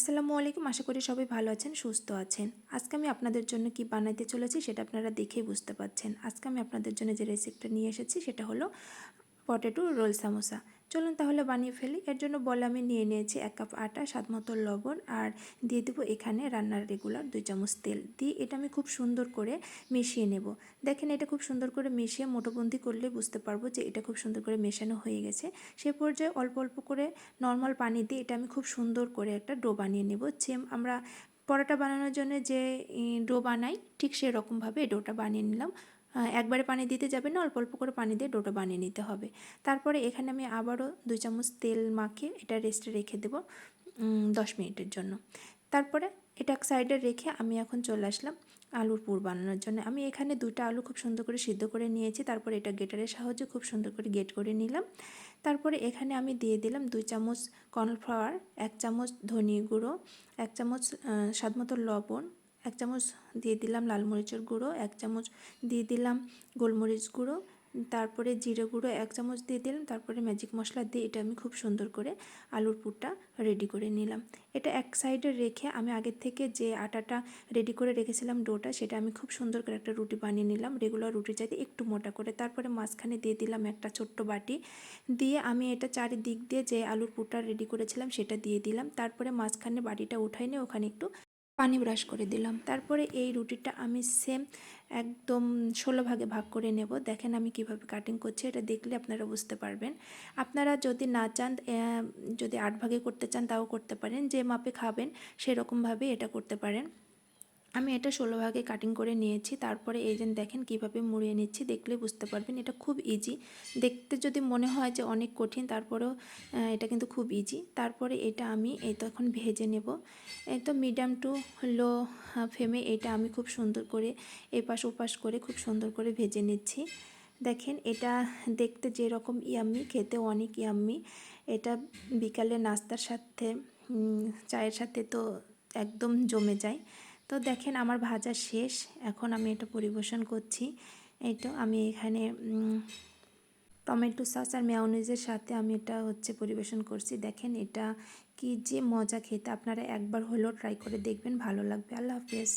আসসালামু আলাইকুম। আশা করি সবাই ভালো আছেন, সুস্থ আছেন। আজকে আমি আপনাদের জন্য কি বানাইতে চলেছি সেটা আপনারা দেখেই বুঝতে পারছেন। আজকে আমি আপনাদের জন্য যে রেসিপিটা নিয়ে এসেছি সেটা হলো পটেটো রোল সামোসা। চলুন তাহলে বানিয়ে ফেলি। এর জন্য বলে আমি নিয়ে নিয়েছি এক কাপ আটা, স্বাদ মতো লবণ আর দিয়ে দেবো এখানে রান্নার রেগুলার দুই চামচ তেল। দিয়ে এটা আমি খুব সুন্দর করে মিশিয়ে নেব। দেখেন এটা খুব সুন্দর করে মিশিয়ে মোটোবন্দি করলে বুঝতে পারব যে এটা খুব সুন্দর করে মেশানো হয়ে গেছে। সে পর্যায়ে অল্প অল্প করে নর্মাল পানি দিয়ে এটা আমি খুব সুন্দর করে একটা ডো বানিয়ে নেব। সেম আমরা পরোটা বানানোর জন্য যে ডো বানাই, ঠিক সেরকমভাবে ডোটা বানিয়ে নিলাম। একবারে পানি দিতে যাবে না, অল্প অল্প করে পানি দিয়ে ডোটা বানিয়ে নিতে হবে। তারপরে এখানে আমি আবারও দুই চামচ তেল মাখিয়ে এটা রেস্টে রেখে দেবো দশ মিনিটের জন্য। তারপরে এটা এক সাইডে রেখে আমি এখন চলে আসলাম আলুর পুর বানানোর জন্য। আমি এখানে দুটো আলু খুব সুন্দর করে সিদ্ধ করে নিয়েছি, তারপরে এটা গেটারের সাহায্যে খুব সুন্দর করে গেট করে নিলাম। তারপরে এখানে আমি দিয়ে দিলাম দুই চামচ কর্নফ্লাওয়ার এক চামচ ধনিয়া গুঁড়ো, এক চামচ স্বাদমতো লবণ এক চামচ দিয়ে দিলাম লাল মরিচের গুঁড়ো, এক চামচ দিয়ে দিলাম গোলমরিচ গুঁড়ো, তারপরে জিরে গুঁড়ো এক চামচ দিয়ে দিলাম, তারপরে ম্যাজিক মশলা দিয়ে এটা আমি খুব সুন্দর করে আলুর পুরটা রেডি করে নিলাম। এটা এক সাইডে রেখে আমি আগের থেকে যে আটাটা রেডি করে রেখেছিলাম ডোটা, সেটা আমি খুব সুন্দর করে একটা রুটি বানিয়ে নিলাম রেগুলার রুটি চাইতে একটু মোটা করে। তারপরে মাঝখানে দিয়ে দিলাম একটা ছোট্ট বাটি, দিয়ে আমি এটা চারিদিক দিয়ে যে আলুর পুরটা রেডি করেছিলাম সেটা দিয়ে দিলাম। তারপরে মাঝখানে বাটিটা উঠাই নিয়ে ওখানে একটু পানি ব্রাশ করে দিলাম। তারপরে এই রুটিটা আমি সেম একদম ষোলো ভাগে ভাগ করে নেব। দেখেন আমি কীভাবে কাটিং করছি, এটা দেখলে আপনারা বুঝতে পারবেন। আপনারা যদি না চান যদি আট ভাগে করতে চান, তাও করতে পারেন। যে মাপে খাবেন সেরকমভাবে এটা করতে পারেন। আমি এটা ষোলো ভাগে কাটিং করে নিয়েছি, তারপরে এই যে দেখেন কীভাবে মুড়িয়ে নিচ্ছি, দেখলে বুঝতে পারবেন, এটা খুব ইজি দেখতে যদি মনে হয় যে অনেক কঠিন, তারপরেও এটা কিন্তু খুব ইজি তারপরে এটা আমি এই তো এখন ভেজে নেব। এই তো মিডিয়াম টু লো ফ্লেমে এটা আমি খুব সুন্দর করে এপাশ ওপাশ করে খুব সুন্দর করে ভেজে নিচ্ছি। দেখেন এটা দেখতে যেরকম ইয়াম্মি খেতে অনেক ইয়াম্মি এটা বিকালে নাস্তার সাথে চায়ের সাথে তো একদম জমে যায়। তো দেখেন আমার ভাজা শেষ, এখন আমি এটা পরিবেশন করছি। এই তো আমি এখানে টমেটো সস আর মেয়নিজের সাথে আমি এটা হচ্ছে পরিবেশন করছি। দেখেন এটা কি যে মজা খেতে। আপনারা একবার হলেও ট্রাই করে দেখবেন, ভালো লাগবে। আল্লাহ হাফেজ।